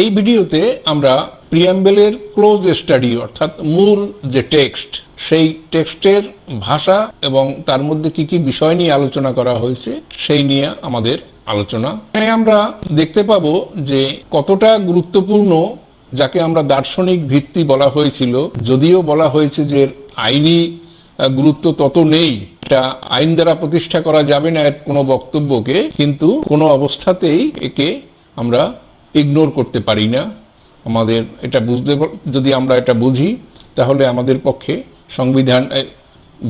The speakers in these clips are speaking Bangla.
এই ভিডিওতে আমরা প্রিয়াম্বেলের ক্লোজ স্টাডি অর্থাৎ মূল যে টেক্সট সেই টেক্সটের ভাষা এবং তার মধ্যে কি কি বিষয় নিয়ে আলোচনা করা হয়েছে, সেই নিয়ে আমাদের আলোচনা। আমরা দেখতে পাবো যে কতটা গুরুত্বপূর্ণ, যাকে আমরা দার্শনিক ভিত্তি বলা হয়েছিল, যদিও বলা হয়েছে যে আইনি গুরুত্ব তত নেই। এটা আইন দ্বারা প্রতিষ্ঠা করা যাবে না এর কোনো বক্তব্যকে, কিন্তু কোনো অবস্থাতেই একে আমরা ইগনোর করতে পারি না। আমাদের এটা বুঝতে যদি আমরা এটা বুঝি, তাহলে আমাদের পক্ষে সংবিধান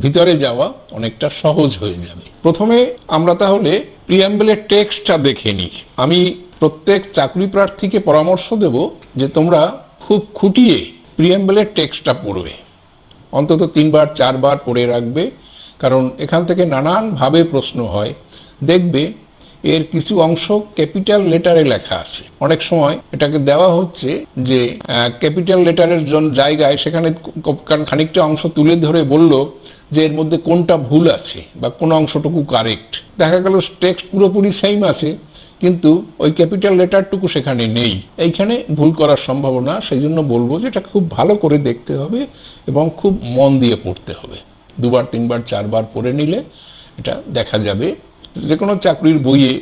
ভিতরে যাওয়া অনেকটা সহজ হয়ে যাবে। প্রথমে আমরা তাহলে প্রিয়াম্বেলের টেক্সটটা দেখে নিই। আমি প্রত্যেক চাকরি প্রার্থীকে পরামর্শ দেব যে তোমরা খুব খুঁটিয়ে প্রিয়াম্বেলের টেক্সটটা পড়বে। অন্তত তিনবার, চারবার পড়ে রাখবে, কারণ এখান থেকে নানানভাবে প্রশ্ন হয়। দেখবে এর কিছু অংশ ক্যাপিটাল লেটারে লেখা আছে। অনেক সময় এটাকে দেওয়া হচ্ছে যে ক্যাপিটাল লেটারের জায়গায় সেখানে খানিকটা অংশ তুলে ধরে বলল যে এর মধ্যে কোনটা ভুল আছে বা কোন অংশটুকু কারেক্ট দেখা গেল টেক্সট পুরোপুরি সেম আছে, কিন্তু ওই ক্যাপিটাল লেটারটুকু সেখানে নেই। এইখানে ভুল করার সম্ভাবনা সেই জন্য বলব যে এটা খুব ভালো করে দেখতে হবে এবং খুব মন দিয়ে পড়তে হবে। দুবার, তিনবার, চারবার পড়ে নিলে এটা দেখা যাবে। যে কোনো চাকরির বইয়ে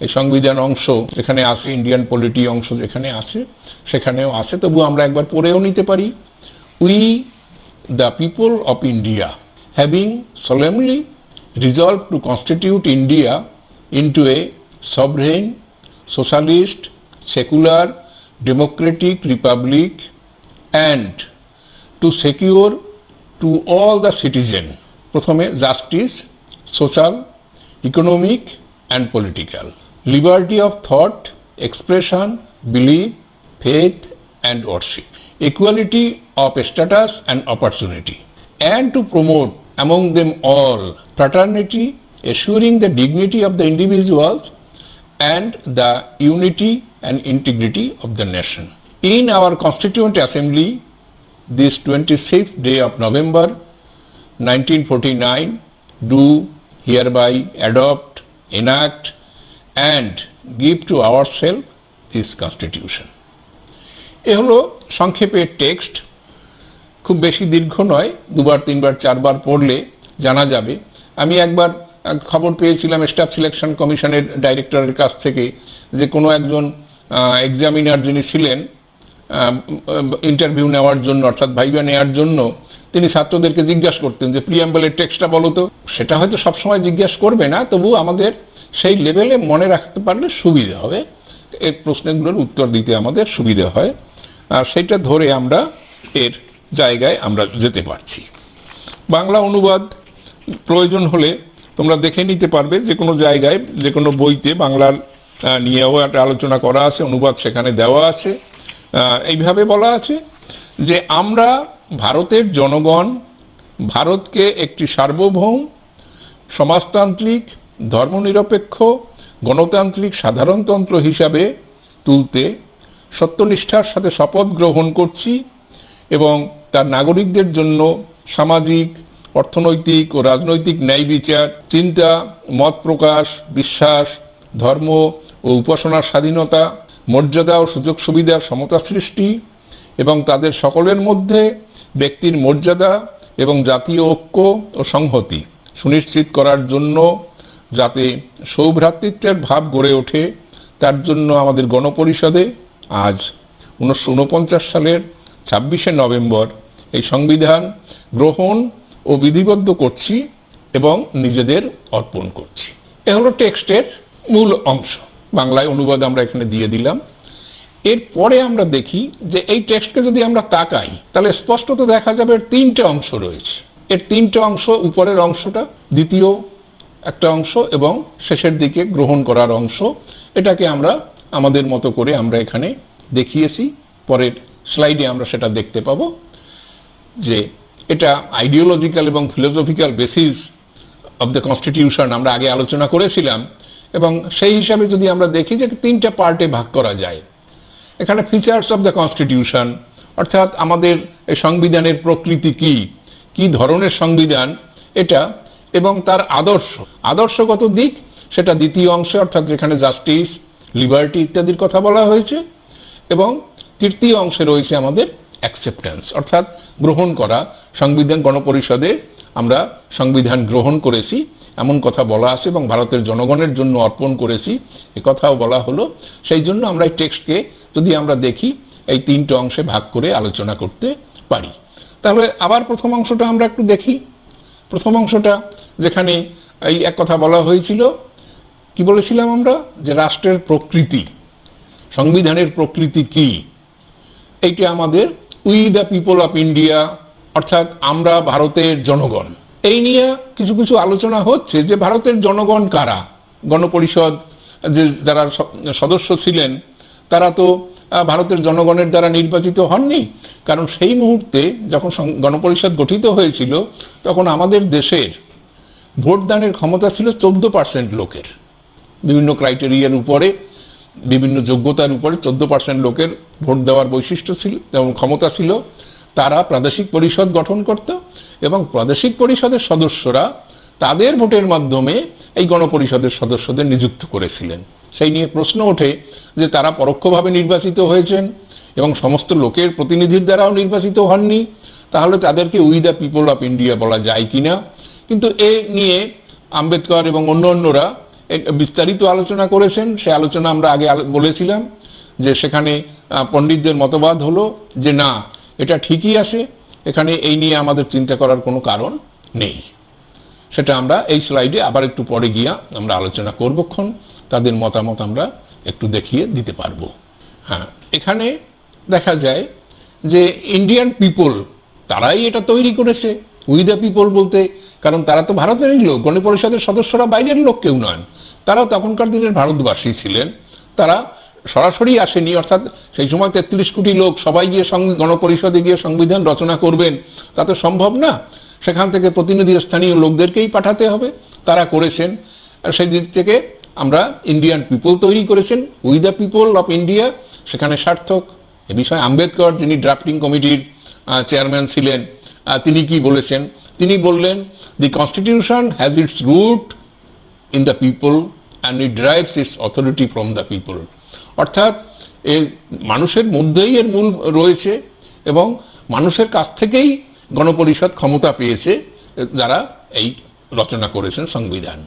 এই সংবিধান অংশ যেখানে আছে ইন্ডিয়ান পলিটি অংশ যেখানে আছে সেখানেও আছে তবু আমরা একবার পড়েও নিতে পারি। We the people of India having solemnly resolved to constitute India into a sovereign socialist secular democratic republic and to secure to all the citizen প্রথমে justice social economic and political, liberty of thought, expression, belief, faith and worship, equality of status and opportunity, and to promote among them all fraternity, assuring the dignity of the individuals and the unity and integrity of the nation. In our Constituent Assembly, this 26th day of November 1949, do hereby adopt, enact, and give to ourselves this Constitution. এ হলো সংক্ষেপে টেক্সট খুব বেশি দীর্ঘ নয় দুবার তিনবার চারবার পড়লে জানা যাবে আমি একবার খবর পেয়েছিলাম স্টাফ সিলেকশন কমিশনের ডাইরেক্টরের কাছ থেকে যে কোনো একজন এক্সামিনার যিনি ছিলেন ইন্টারভিউ নেওয়ার জন্য অর্থাৎ ভাইবা নেওয়ার জন্য তিনি ছাত্রদেরকে জিজ্ঞাসা করতেন যে প্রিয়াম্বলের টেক্সটটা বলো তো। সেটা হয়তো সবসময় জিজ্ঞাসা করবে না তবু আমাদের সেই লেভেলে মনে রাখতে পারলে সুবিধা হবে। এর প্রশ্নগুলোর উত্তর দিতে আমাদের সুবিধা হয়। আর সেটা ধরে আমরা এর জায়গায় আমরা যেতে পারছি। বাংলা অনুবাদ প্রয়োজন হলে তোমরা দেখে নিতে পারবে যে কোনো জায়গায়, যে কোনো বইতে বাংলার নিয়েও একটা আলোচনা করা আছে, অনুবাদ সেখানে দেওয়া আছে। এইভাবে বলা আছে যে আমরা ভারতের জনগণ, ভারতকে একটি সার্বভৌম, সমাজতান্ত্রিক, ধর্মনিরপেক্ষ, গণতান্ত্রিক সাধারণতন্ত্র হিসাবে তুলতে সত্যনিষ্ঠার সাথে শপথ গ্রহণ করছি এবং তার নাগরিকদের জন্য সামাজিক, অর্থনৈতিক ও রাজনৈতিক ন্যায় বিচার, চিন্তা, মত প্রকাশ, বিশ্বাস, ধর্ম ও উপাসনার স্বাধীনতা, মর্যাদা ও সুযোগ সুবিধার সমতা সৃষ্টি এবং তাদের সকলের মধ্যে ব্যক্তির মর্যাদা এবং জাতীয় ঐক্য ও সংহতি সুনিশ্চিত করার জন্য যাতে সৌভ্রাতৃত্বের ভাব গড়ে ওঠে, তার জন্য আমাদের গণপরিষদে আজ উনিশশো উনপঞ্চাশ সালের ছাব্বিশে নভেম্বর এই সংবিধান গ্রহণ ও বিধিবদ্ধ করছি এবং নিজেদের অর্পণ করছি। এ হলো টেক্সটের মূল অংশ। বাংলায় অনুবাদ আমরা এখানে দিয়ে দিলাম। এরপরে আমরা দেখি যে এই টেক্সটকে যদি আমরা তাকাই, তাহলে স্পষ্টত দেখা যাবে তিনটে অংশ রয়েছে। এর তিনটে অংশ, উপরের অংশটা, দ্বিতীয় একটা অংশ এবং শেষের দিকে গ্রহণ করার অংশ। এটাকে আমরা আমাদের মতো করে আমরা এখানে দেখিয়েছি। পরের স্লাইডে আমরা সেটা দেখতে পাবো যে এটা আইডিওলজিক্যাল এবং philosophical basis of the constitution আমরা আগে আলোচনা করেছিলাম এবং সেই হিসাবে যদি আমরা দেখি যে তিনটা পার্টে ভাগ করা যায় এখানে ফিচার্স অফ দ্য কনস্টিটিউশন অর্থাৎ আমাদের এই সংবিধানের প্রকৃতি কি কি ধরনের সংবিধান এটা, এবং তার আদর্শ। আদর্শগত দিক, সেটা দ্বিতীয় অংশে, অর্থাৎ যেখানে জাস্টিস লিবার্টি ইত্যাদির কথা বলা হয়েছে, এবং তৃতীয় অংশে রয়েছে আমাদের অ্যাকসেপ্টেন্স অর্থাৎ গ্রহণ করা। সংবিধান গণপরিষদে আমরা সংবিধান গ্রহণ করেছি এমন কথা বলা আছে এবং ভারতের জনগণের জন্য অর্পণ করেছি। এ কথাও বলা হলো। সেই জন্য আমরা এই টেক্সটকে যদি আমরা দেখি, এই তিনটে অংশে ভাগ করে আলোচনা করতে পারি। তাহলে আবার প্রথম অংশটা আমরা একটু দেখি। প্রথম অংশটা যেখানে এই এক কথা বলা হয়েছিল, কি বলেছিলাম আমরা? যে রাষ্ট্রের প্রকৃতি, সংবিধানের প্রকৃতি কি? এইটা আমাদের we the people of India, অর্থাৎ আমরা ভারতের জনগণ। এই নিয়ে কিছু কিছু আলোচনা হচ্ছে যে ভারতের জনগণ কারা? গণপরিষদ যে যারা সদস্য ছিলেন, তারা তো ভারতের জনগণের দ্বারা নির্বাচিত হননি। কারণ সেই মুহূর্তে যখন গণপরিষদ গঠিত হয়েছিল, তখন আমাদের দেশের ভোটদানের ক্ষমতা ছিল চোদ্দ পার্সেন্ট লোকের। বিভিন্ন ক্রাইটেরিয়ার উপরে, বিভিন্ন যোগ্যতার উপরে চোদ্দ পার্সেন্ট লোকের ভোট দেওয়ার বৈশিষ্ট্য ছিল এবং ক্ষমতা ছিল। তারা প্রাদেশিক পরিষদ গঠন করত এবং প্রাদেশিক পরিষদের সদস্যরা তাদের ভোটের মাধ্যমে এই গণপরিষদের সদস্যদের নিযুক্ত করেছিলেন। সেই নিয়ে প্রশ্ন ওঠে যে তারা পরোক্ষভাবে নির্বাচিত হয়েছেন এবং সমস্ত লোকের প্রতিনিধির দ্বারাও নির্বাচিত হননি, তাহলে তাদেরকে we the people of India বলা যায় কিনা? কিন্তু এ নিয়ে আম্বেদকর এবং অন্য অন্যরা বিস্তারিত আলোচনা করেছেন। সে আলোচনা আমরা আগে বলেছিলাম যে সেখানে পণ্ডিতদের মতবাদ হলো যে না এটা ঠিকই আছে, এখানে এই নিয়ে আমাদের চিন্তা করার কোনো কারণ নেই। সেটা আমরা এই স্লাইডে আবার একটু পরে গিয়া আমরা আলোচনা করবক্ষণ তাদের মতামত আমরা একটু দেখিয়ে দিতে পারব। হ্যাঁ এখানে দেখা যায় যে ইন্ডিয়ান পিপল তারাই এটা তৈরি করেছে। উই দ্য পিপল বলতে, কারণ তারা তো ভারতেরই লোক, গণপরিষদের সদস্যরা বাইরের লোক কেউ নন তারাও তখনকার দিনের ভারতবাসী ছিলেন। তারা সরাসরি আসেনি, অর্থাৎ সেই সময় তেত্রিশ কোটি লোক সবাই গিয়ে গণপরিষদে গিয়ে সংবিধান রচনা করবেন, তা তো সম্ভব না। সেখান থেকে প্রতিনিধি স্থানীয় লোকদেরকেই পাঠাতে হবে, তারা করেছেন। সেই দিক থেকে আমরা ইন্ডিয়ান পিপল তৈরি করেছেন we the people of India সেখানে সার্থক। এ বিষয়ে আম্বেদকর যিনি ড্রাফটিং কমিটির চেয়ারম্যান ছিলেন তিনি কি বলেছেন? তিনি বললেন the constitution has its root in the people and it drives its authority from the people অর্থাৎ এর মানুষের মধ্যেই এর মূল রয়েছে এবং মানুষের কাছ থেকেই গণপরিষদ ক্ষমতা পেয়েছে, যারা এই রচনা করেছেন সংবিধান।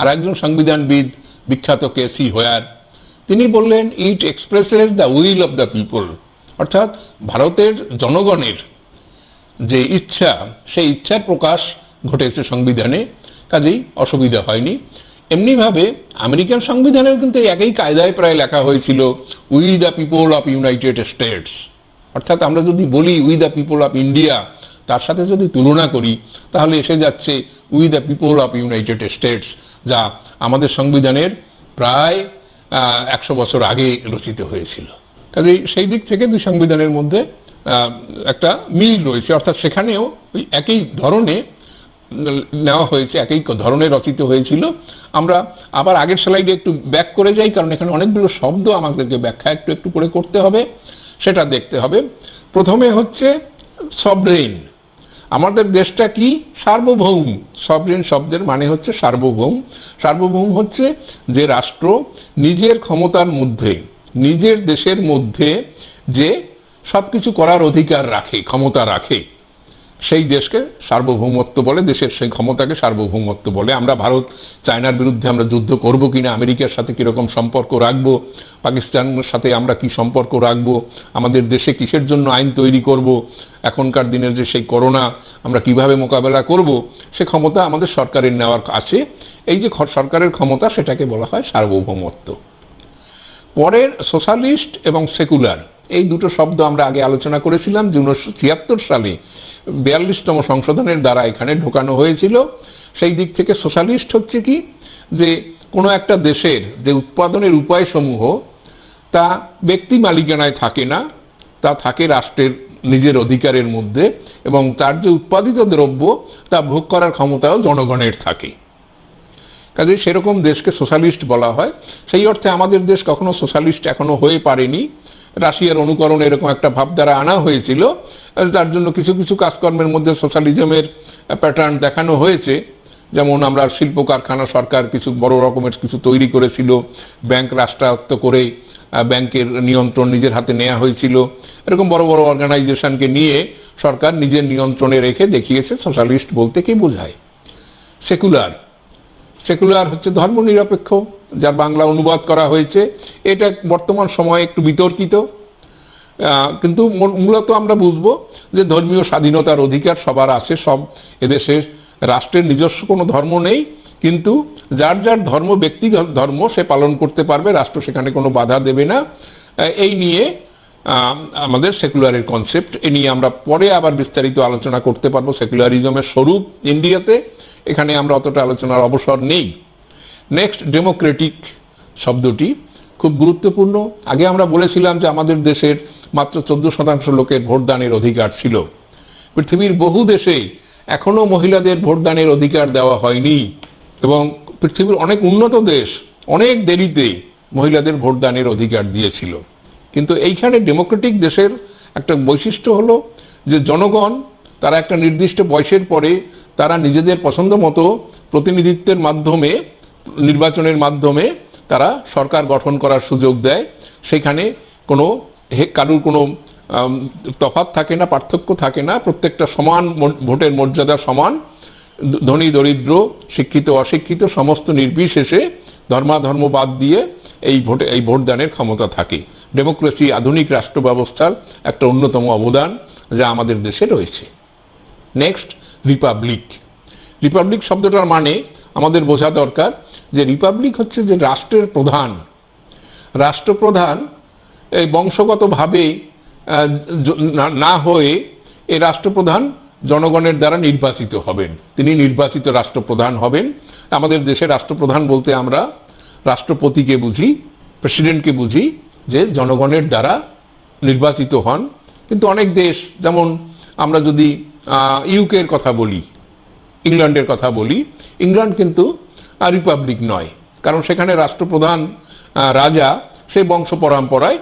আর একজন সংবিধানবিদ, বিখ্যাত কে সি হোয়ার, তিনি বললেন it expresses the will of the people অর্থাৎ ভারতের জনগণের যে ইচ্ছা, সেই ইচ্ছার প্রকাশ ঘটেছে সংবিধানে, কাজেই অসুবিধা হয়নি। এমনিভাবে আমেরিকান সংবিধানেও কিন্তু একই কায়দায় প্রায় লেখা হয়েছিল we the people of United States অর্থাৎ আমরা যদি বলি we the people of India তার সাথে যদি তুলনা করি, তাহলে এসে যাচ্ছে we the people of United States যা আমাদের সংবিধানের প্রায় একশো বছর আগে রচিত হয়েছিল। কাজেই সেই দিক থেকে দুই সংবিধানের মধ্যে একটা মিল রয়েছে। অর্থাৎ সেখানেও ওই একই ধরনে নেওয়া হয়েছে একই ধরনের রচিত হয়েছিল। আমরা আবার আগের স্লাইডে একটু ব্যাক করে যাই, কারণ এখানে অনেকগুলো শব্দ আমাদেরকে ব্যাখ্যা একটু একটু করে করতে হবে, সেটা দেখতে হবে। প্রথমে হচ্ছে সবরেন আমাদের দেশটা কি? সার্বভৌম। সবরেন শব্দের মানে হচ্ছে সার্বভৌম। সার্বভৌম হচ্ছে যে রাষ্ট্র নিজের ক্ষমতার মধ্যে, নিজের দেশের মধ্যে যে সবকিছু করার অধিকার রাখে, ক্ষমতা রাখে। সেই দেশকে সার্বভৌমত্ব বলে, দেশের সেই ক্ষমতাকে সার্বভৌমত্ব বলে। আমরা ভারত, চায়নার বিরুদ্ধে আমরা যুদ্ধ করব কিনা, আমেরিকার সাথে কীরকম সম্পর্ক রাখব, পাকিস্তানের সাথে আমরা কি সম্পর্ক রাখব, আমাদের দেশে কিসের জন্য আইন তৈরি করব, এখনকার দিনের যে সেই করোনা, আমরা কীভাবে মোকাবেলা করব, সে ক্ষমতা আমাদের সরকারের নেওয়ার আছে। এই যে সরকারের ক্ষমতা, সেটাকে বলা হয় সার্বভৌমত্ব। পরের সোশ্যালিস্ট এবং সেকুলার, এই দুটো শব্দ আমরা আগে আলোচনা করেছিলাম যে উনিশশো ছিয়াত্তর সালে। বিয়াল্লিশতম সংশোধনের দ্বারা এখানে ঢোকানো হয়েছিল। সেই দিক থেকে সোশ্যালিস্ট হচ্ছে কি? যে কোনো একটা দেশের যে উৎপাদনের উপায়সমূহ, তা ব্যক্তি মালিকানায় থাকে না, তা থাকে রাষ্ট্রের নিজের অধিকারের মধ্যে এবং তার যে উৎপাদিত দ্রব্য, তা ভোগ করার ক্ষমতাও জনগণের থাকে। কাজে সেরকম দেশকে সোশ্যালিস্ট বলা হয়। সেই অর্থে আমাদের দেশ কখনো সোশ্যালিস্ট এখনও হয়ে পারেনি। রাশিয়ার অনুকরণ এরকম একটা ভাবধারা আনা হয়েছিল। তার জন্য কিছু কিছু কাজকর্মের মধ্যে সোশ্যালিজমের প্যাটার্ন দেখানো হয়েছে। যেমন আমরা শিল্প কারখানা সরকার কিছু বড় রকমের কিছু তৈরি করেছিল। ব্যাংক রাষ্ট্রায়ত্ত করে ব্যাংকের নিয়ন্ত্রণ নিজের হাতে নেওয়া হয়েছিল। এরকম বড় বড় অর্গানাইজেশনকে নিয়ে সরকার নিজের নিয়ন্ত্রণে রেখে দেখিয়েছে সোশ্যালিস্ট বলতে কি বোঝায়। সেকুলার। সেকুলার হচ্ছে ধর্মনিরপেক্ষ। যার বাংলা অনুবাদ করা হয়েছে, এটা বর্তমান সময়ে একটু বিতর্কিত। কিন্তু মূলত আমরা বুঝব যে ধর্মীয় স্বাধীনতার অধিকার সবার আছে, সব এদেশে রাষ্ট্রের নিজস্ব কোনো ধর্ম নেই, কিন্তু যার যার ধর্ম, ব্যক্তিগত ধর্ম সে পালন করতে পারবে, রাষ্ট্র সেখানে কোনো বাধা দেবে না। এই নিয়ে আমাদের সেকুলারের কনসেপ্ট এ নিয়ে আমরা পরে আবার বিস্তারিত আলোচনা করতে পারব। সেকুলারিজমের স্বরূপ ইন্ডিয়াতে এখানে আমরা অতটা আলোচনার অবসর নেই। নেক্সট ডেমোক্রেটিক শব্দটি খুব গুরুত্বপূর্ণ। আগে আমরা বলেছিলাম যে আমাদের দেশের মাত্র চোদ্দ শতাংশ লোকের ভোটদানের অধিকার ছিল। পৃথিবীর বহু দেশে এখনও মহিলাদের ভোটদানের অধিকার দেওয়া হয়নি এবং পৃথিবীর অনেক উন্নত দেশ অনেক দেরিতে মহিলাদের ভোটদানের অধিকার দিয়েছিল। কিন্তু এইখানে ডেমোক্রেটিক দেশের একটা বৈশিষ্ট্য হলো যে জনগণ, তারা একটা নির্দিষ্ট বয়সের পরে তারা নিজেদের পছন্দ মতো প্রতিনিধিত্বের মাধ্যমে নির্বাচনের মাধ্যমে তারা সরকার গঠন করার সুযোগ দেয়। সেখানে কোনো কারুর কোনো তফাৎ থাকে না, পার্থক্য থাকে না। প্রত্যেকটা সমান ভোটের মর্যাদা সমান। ধনী, দরিদ্র, শিক্ষিত, অশিক্ষিত, সমস্ত নির্বিশেষে ধর্মাধর্ম বাদ দিয়ে এই ভোটে, এই ভোটদানের ক্ষমতা থাকে। ডেমোক্রেসি আধুনিক রাষ্ট্র ব্যবস্থার একটা অন্যতম অবদান যা আমাদের দেশে রয়েছে। Next, Republic. রিপাবলিক শব্দটার মানে আমাদের বোঝা দরকার যে রিপাবলিক হচ্ছে যে রাষ্ট্রের প্রধান। রাষ্ট্রপ্রধান এই বংশগতভাবে না- হয়ে এই রাষ্ট্রপ্রধান জনগণের দ্বারা নির্বাচিত হবেন। তিনি নির্বাচিত রাষ্ট্রপ্রধান হবেন। আমাদের দেশে রাষ্ট্রপ্রধান বলতে আমরা রাষ্ট্রপতিকে বুঝি, প্রেসিডেন্টকে বুঝি, যে জনগণের দ্বারা নির্বাচিত হন। কিন্তু অনেক দেশ, যেমন আমরা যদি ইউকের কথা বলি, ইংল্যান্ডের কথা বলি, ইংল্যান্ড কিন্তু রিপাবলিক নয়। কারণ সেখানে রাষ্ট্রপ্রধান রাজা সেই বংশ পরম্পরায়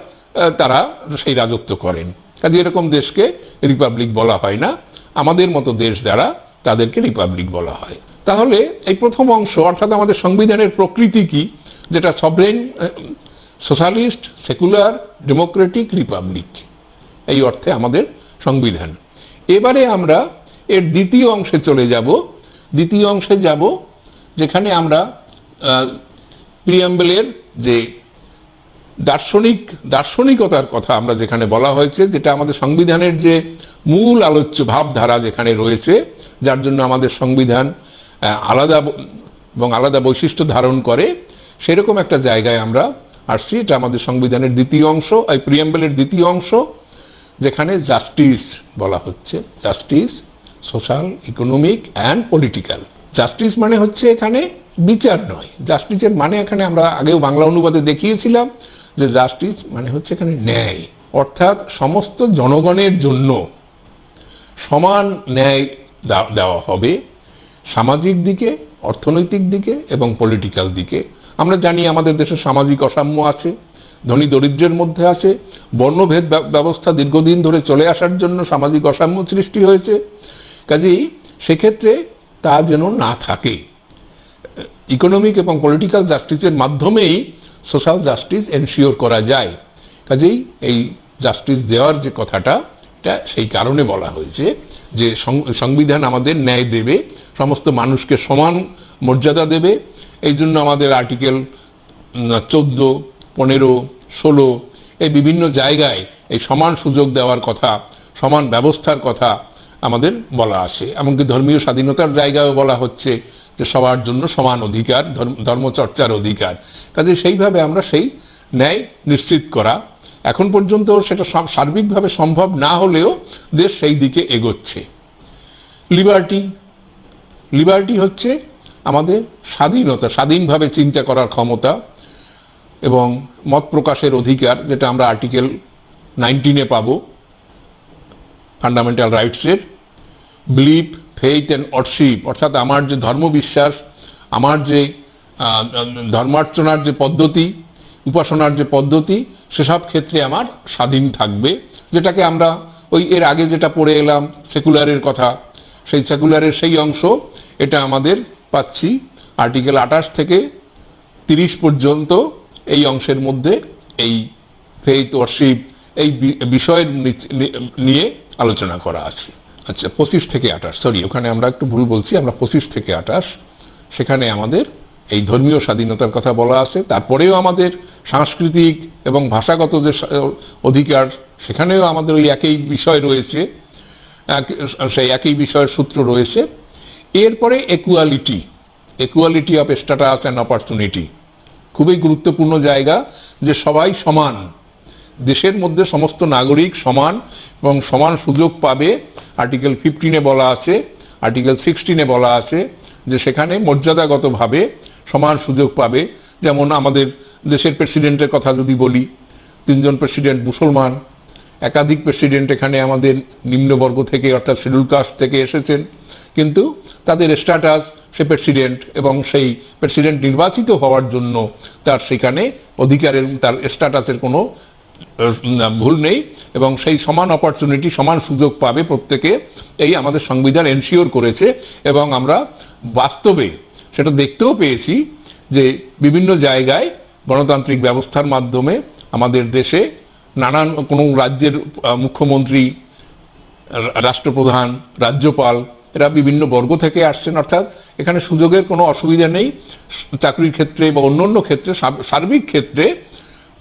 তারা সেই রাজত্ব করেন। কাজে এরকম দেশকে রিপাবলিক বলা হয় না। আমাদের মতো দেশ যারা, তাদেরকে রিপাবলিক বলা হয়। তাহলে এই প্রথম অংশ, অর্থাৎ আমাদের সংবিধানের প্রকৃতি কি? যেটা sovereign socialist, secular, democratic, republic. এই অর্থে আমাদের সংবিধান। এবারে আমরা এর দ্বিতীয় অংশে চলে যাব। দ্বিতীয় অংশে যাব যেখানে আমরা প্রিয়াম্বেলের যে দার্শনিক, দার্শনিকতার কথা আমরা যেখানে বলা হয়েছে, যেটা আমাদের সংবিধানের যে মূল আলোচ্য ভাবধারা যেখানে রয়েছে, যার জন্য আমাদের সংবিধান আলাদা এবং আলাদা বৈশিষ্ট্য ধারণ করে, সেরকম একটা জায়গায় আমরা আসছি। এটা আমাদের সংবিধানের দ্বিতীয় অংশ, এই প্রিয়াম্বেলের দ্বিতীয় অংশ, যেখানে জাস্টিস বলা হচ্ছে। Justice social economic and political justice মানে হচ্ছে এখানে বিচার নয়। জাস্টিসের মানে এখানে আমরা আগেও বাংলা অনুবাদে দেখিয়েছিলাম যে জাস্টিস মানে হচ্ছে এখানে ন্যায়। অর্থাৎ সমস্ত জনগণের জন্য সমান ন্যায় দেওয়া হবে সামাজিক দিকে, অর্থনৈতিক দিকে এবং পলিটিক্যাল দিকে। আমরা জানি আমাদের দেশে সামাজিক অসাম্য আছে, ধনী দরিদ্রের মধ্যে আছে, বর্ণভেদ ব্যবস্থা দীর্ঘদিন ধরে চলে আসার জন্য সামাজিক অসাম্য সৃষ্টি হয়েছে। কাজেই সেক্ষেত্রে তা যেন না থাকে। ইকোনমিক এবং পলিটিক্যাল জাস্টিসের মাধ্যমেই সোশ্যাল জাস্টিস এনশিওর করা যায়। কাজেই এই জাস্টিস দেওয়ার যে কথাটা, এটা সেই কারণে বলা হয়েছে যে সংবিধান আমাদের ন্যায় দেবে, সমস্ত মানুষকে সমান মর্যাদা দেবে। এই জন্য আমাদের আর্টিকেল চোদ্দ, পনেরো, ষোলো, এই বিভিন্ন জায়গায় এই সমান সুযোগ দেওয়ার কথা, সমান ব্যবস্থার কথা আমাদের বলা আসে এমনকি ধর্মীয় স্বাধীনতার জায়গায়ও বলা হচ্ছে যে সবার জন্য সমান অধিকার, ধর্ম- ধর্মচর্চার অধিকার। কাজে সেইভাবে আমরা সেই ন্যায় নিশ্চিত করা, এখন পর্যন্ত সেটা সার্বিকভাবে সম্ভব না হলেও দেশ সেই দিকে এগোচ্ছে। লিবার্টি লিবার্টি হচ্ছে আমাদের স্বাধীনতা, স্বাধীনভাবে চিন্তা করার ক্ষমতা এবং মত প্রকাশের অধিকার, যেটা আমরা আর্টিকেল নাইনটিনে পাবো। ফান্ডামেন্টাল রাইটসের বিলিভ ফেইথ অ্যান্ড অর্শিপ অর্থাৎ আমার যে ধর্মবিশ্বাস, আমার যে ধর্মার্চনার যে পদ্ধতি, উপাসনার যে পদ্ধতি, সেসব ক্ষেত্রে আমার স্বাধীন থাকবে। যেটাকে আমরা ওই এর আগে যেটা পড়ে এলাম সেকুলারের কথা, সেই সেকুলারের সেই অংশ, এটা আমাদের পাচ্ছি। আর্টিকেল আঠাশ থেকে তিরিশ পর্যন্ত এই অংশের মধ্যে এই ফেইথ ওয়ার্শিপ এই বিষয়ের নিয়ে আলোচনা করা আছে। আচ্ছা পঁচিশ থেকে আঠাশ সরি ওখানে আমরা একটু ভুল বলছি, আমরা পঁচিশ থেকে আঠাশ, সেখানে আমাদের এই ধর্মীয় স্বাধীনতার কথা বলা আছে, তারপরেও আমাদের সাংস্কৃতিক এবং ভাষাগত যে অধিকার, সেখানেও আমাদের ওই একই বিষয় রয়েছে সেই একই বিষয়ের সূত্র রয়েছে। এরপরে equality equality of status and opportunity খুবই গুরুত্বপূর্ণ জায়গা, যে সবাই সমান। দেশের মধ্যে সমস্ত নাগরিক সমান এবং সমান সুযোগ পাবে। আর্টিকেল ফিফটিনে বলা আছে আর্টিকেল সিক্সটিনে বলা আছে যে সেখানে মর্যাদাগতভাবে সমান সুযোগ পাবে। যেমন আমাদের দেশের প্রেসিডেন্টের কথা যদি বলি, তিনজন প্রেসিডেন্ট মুসলমান, একাধিক প্রেসিডেন্ট এখানে আমাদের নিম্নবর্গ থেকে অর্থাৎ শিডিউল কাস্ট থেকে এসেছেন। কিন্তু তাদের স্ট্যাটাস সে প্রেসিডেন্ট এবং সেই প্রেসিডেন্ট নির্বাচিত হওয়ার জন্য তার সেখানে অধিকারের, তার স্ট্যাটাসের কোনো ভুল নেই, এবং সেই সমান অপরচুনিটি সমান সুযোগ পাবে প্রত্যেকে। এই আমাদের সংবিধান এনশিওর করেছে, এবং আমরা বাস্তবে সেটা দেখতেও পেয়েছি যে বিভিন্ন জায়গায় গণতান্ত্রিক ব্যবস্থার মাধ্যমে আমাদের দেশে নানান, কোনো রাজ্যের মুখ্যমন্ত্রী, রাষ্ট্রপ্রধান, রাজ্যপাল, এরা বিভিন্ন বর্গ থেকে আসছেন, অর্থাৎ এখানে সুযোগের কোনো অসুবিধা নেই। চাকরির ক্ষেত্রে বা অন্যান্য ক্ষেত্রে, সার্বিক ক্ষেত্রে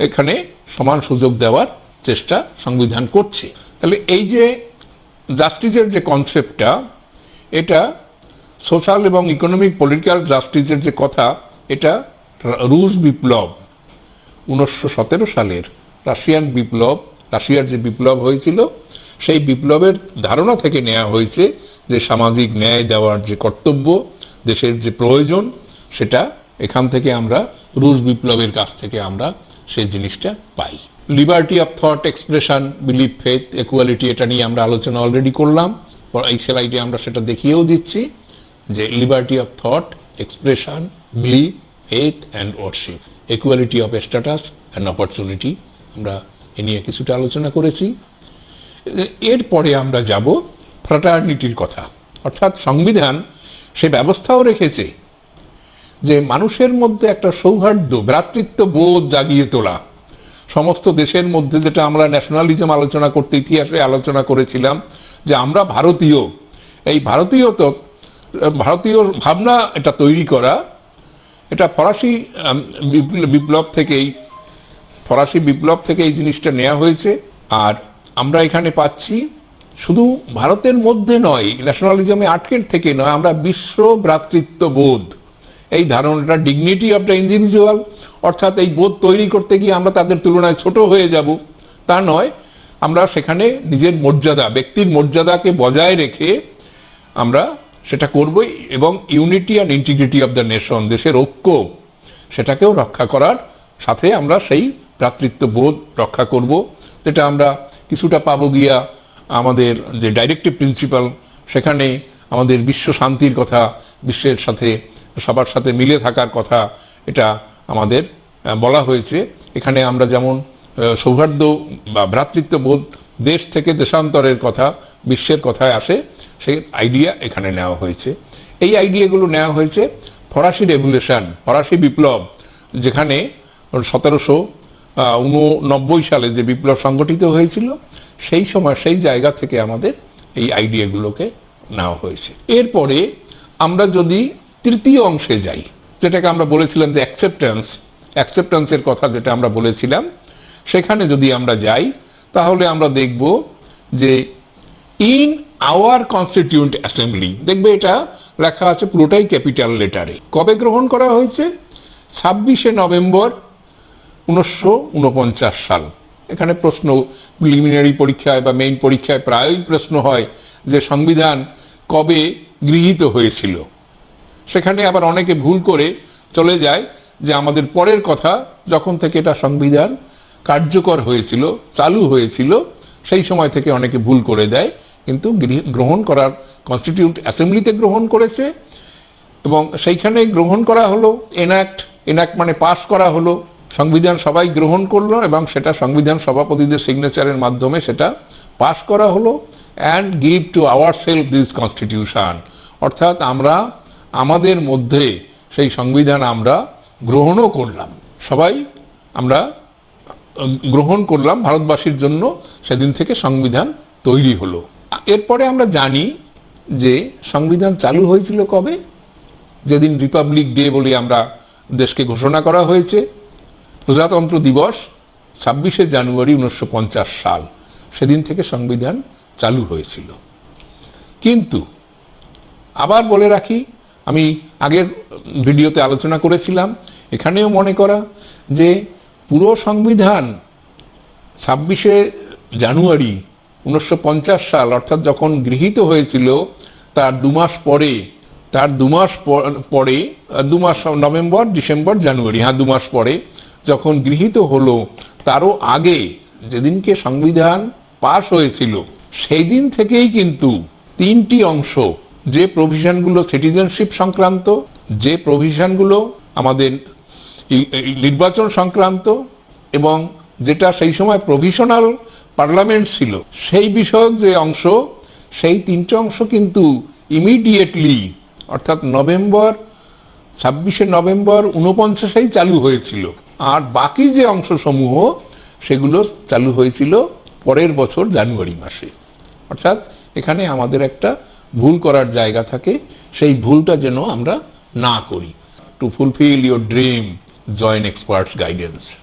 এখানে সমান সুযোগ দেওয়ার চেষ্টা সংবিধান করছে। তাহলে এই যে জাস্টিসের যে কনসেপ্টটা এটা সোশ্যাল এবং ইকোনমিক পলিটিক্যাল জাস্টিসের যে কথা, এটা রুশ বিপ্লব উনিশশো সতেরো সালের রাশিয়ান বিপ্লব, রাশিয়ার যে বিপ্লব হয়েছিল, সেই বিপ্লবের ধারণা থেকে নেওয়া হয়েছে যে সামাজিক ন্যায় দেওয়ার যে কর্তব্য, দেশের যে প্রয়োজন, সেটা এখান থেকে আমরা রুশ বিপ্লবের কাছ থেকে আমরা সেই জিনিসটা পাই। Liberty of thought expression believe faith equality এটা নিয়ে আমরা আলোচনা অলরেডি করলাম। এই স্লাইডে আমরা সেটা দেখিয়েও দিচ্ছি যে liberty of thought expression believe faith and worship equality of status and opportunity আমরা এ নিয়ে কিছুটা আলোচনা করেছি। এরপরে আমরা যাব ফ্রাটার্নিটির কথা। অর্থাৎ সংবিধান সে ব্যবস্থাও রেখেছে যে মানুষের মধ্যে একটা সৌহার্দ্য, ভ্রাতৃত্ব বোধ জাগিয়ে তোলা। সমস্ত দেশের মধ্যে যেটা আমরা ন্যাশনালিজম আলোচনা করতে, ইতিহাসে আলোচনা করেছিলাম, যে আমরা ভারতীয়। এই ভারতীয় তো, ভারতীয় ভাবনা এটা তৈরি করা, এটা ফরাসি বিপ্লব থেকেই, ফরাসি বিপ্লব থেকে এই জিনিসটা নেওয়া হয়েছে। আর আমরা এখানে পাচ্ছি শুধু ভারতের মধ্যে নয় ন্যাশনালিজমে আটকের থেকে নয়, আমরা বিশ্ব ভ্রাতৃত্ব বোধ। এই ধারণাটা ডিগনিটি অফ দ্য ইন্ডিভিজুয়াল অর্থাৎ এই বোধ তৈরি করতে গিয়ে আমরা তাদের তুলনায় ছোট হয়ে যাব, তা নয়, আমরা সেখানে নিজের মর্যাদা, ব্যক্তির মর্যাদাকে বজায় রেখে আমরা সেটা করবই এবং unity and integrity of the nation দেশের ঐক্য, সেটাকেও রক্ষা করার সাথে আমরা সেই ভ্রাতৃত্ব বোধ রক্ষা করব, যেটা আমরা কিছুটা পাবো গিয়া আমাদের যে ডাইরেক্টিভ প্রিন্সিপাল সেখানে আমাদের বিশ্ব শান্তির কথা, বিশ্বের সাথে সবার সাথে মিলে থাকার কথা এটা আমাদের বলা হয়েছে। এখানে আমরা যেমন সৌহার্দ্য বা ভ্রাতৃত্ব বোধ দেশ থেকে দেশান্তরের কথা, বিশ্বের কথায় আসে, সেই আইডিয়া এখানে নেওয়া হয়েছে। এই আইডিয়াগুলো নেওয়া হয়েছে ফরাসি রেভুলেশন ফরাসি বিপ্লব, যেখানে সতেরোশো উননব্বই সালে যে বিপ্লব সংগঠিত হয়েছিল, সেই সময়, সেই জায়গা থেকে আমাদের এই আইডিয়াগুলোকে নেওয়া হয়েছে। এরপরে আমরা যদি তৃতীয় অংশে যাই, যেটাকে আমরা বলেছিলাম যে অ্যাকসেপ্টেন্স অ্যাকসেপ্টেন্সের কথা যেটা আমরা বলেছিলাম, সেখানে যদি আমরা যাই, তাহলে আমরা দেখব যে ইন আওয়ার কনস্টিটিউন্ট অ্যাসেম্বলি দেখবে এটা লেখা আছে পুরোটাই ক্যাপিটাল লেটারে কবে গ্রহণ করা হয়েছে? ছাব্বিশে নভেম্বর উনিশশো উনপঞ্চাশ সাল। এখানে প্রশ্ন প্রিলিমিনারি পরীক্ষায় বা মেইন পরীক্ষায় প্রায়ই প্রশ্ন হয় যে সংবিধান কবে গৃহীত হয়েছিল। সেখানে আবার অনেকে ভুল করে চলে যায় যে আমাদের পরের কথা যখন থেকে এটা সংবিধান কার্যকর হয়েছিল, চালু হয়েছিল, সেই সময় থেকে অনেকে ভুল করে দেয়। কিন্তু গ্রহণ করার কনস্টিটিউট অ্যাসেম্বলিতে গ্রহণ করেছে এবং সেইখানে গ্রহণ করা হলো এনাক্ট এনাক্ট মানে পাশ করা হলো, সংবিধান সবাই গ্রহণ করল এবং সেটা সংবিধান সভাপতিদের সিগনেচারের মাধ্যমে সেটা পাশ করা হলো। And give to our self this constitution অর্থাৎ আমরা আমাদের মধ্যে সেই সংবিধান আমরা গ্রহণও করলাম। সবাই আমরা গ্রহণ করলাম ভারতবাসীর জন্য, সেদিন থেকে সংবিধান তৈরি হলো। এরপরে আমরা জানি যে সংবিধান চালু হয়েছিল কবে? যেদিন রিপাবলিক ডে বলে আমরা দেশকে ঘোষণা করা হয়েছে। প্রজাতন্ত্র দিবস ছাব্বিশে জানুয়ারি উনিশশো পঞ্চাশ সাল, সেদিন থেকে সংবিধান চালু হয়েছিল। কিন্তু আবার বলে রাখি আমি আগের ভিডিওতে আলোচনা করেছিলাম এখানেও মনে করা যে পুরো সংবিধান ছাব্বিশে জানুয়ারি উনিশশো পঞ্চাশ সাল অর্থাৎ যখন গৃহীত হয়েছিল তার দু মাস পরে তার দু মাস পরে আহ, দু মাস নভেম্বর ডিসেম্বর জানুয়ারি হ্যাঁ দু মাস পরে যখন গৃহীত হলো তারও আগে যেদিনকে সংবিধান পাশ হয়েছিল সেই দিন থেকেই কিন্তু তিনটি অংশ যে প্রভিশনগুলো সিটিজেনশিপ সংক্রান্ত, যে প্রভিশনগুলো আমাদের নির্বাচন সংক্রান্ত এবং যেটা সেই সময় প্রভিশনাল পার্লামেন্ট ছিল, সেই বিষয়ক যে অংশ, সেই তিনটে অংশ কিন্তু ইমিডিয়েটলি অর্থাৎ নভেম্বর, ছাব্বিশে নভেম্বর উনপঞ্চাশেই চালু হয়েছিল। আর বাকি যে অংশসমূহ, সেগুলো চালু হয়েছিল পরের বছর জানুয়ারি মাসে। অর্থাৎ এখানে আমাদের একটা ভুল করার জায়গা থাকে, সেই ভুলটা যেন আমরা না করি। To fulfil your dream join experts guidance